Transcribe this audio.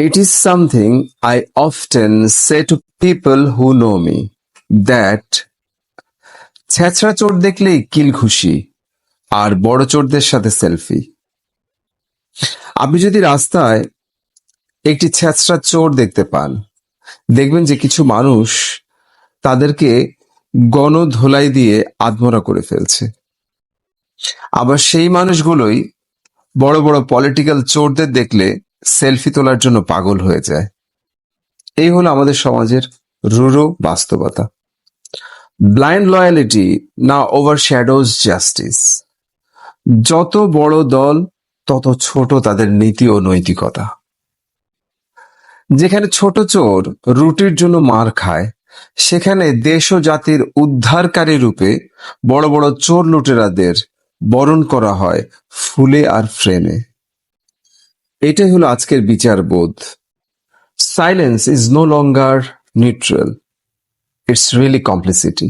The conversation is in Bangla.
It is something I often say to people who know me, that ছেঁচড়া চোর দেখলেই কিল খুশি আর বড় চোরদের সাথে সেলফি আপনি যদি রাস্তায় একটি ছেঁচড়া চোর দেখতে পান, দেখবেন যে কিছু মানুষ তাদেরকে গণধোলাই দিয়ে আত্মরা করে ফেলছে। আবার সেই মানুষগুলোই বড় বড় পলিটিক্যাল চোরদের দেখলে সেলফি তোলার জন্য পাগল হয়ে যায়। এই হলো আমাদের সমাজের রুরো বাস্তবতা। ব্লাইন্ড লয়ালিটি না ওভার শ্যাডোজ জাস্টিস যত বড় দল, তত ছোট তাদের নীতি ও নৈতিকতা। যেখানে ছোট চোর রুটির জন্য মার খায়, সেখানে দেশ ও জাতির উদ্ধারকারী রূপে বড় বড় চোর লুটেরাদের বরণ করা হয় ফুলে আর ফ্রেমে। এটাই হলো আজকের বিচারবোধ silence is no longer neutral it's really complicity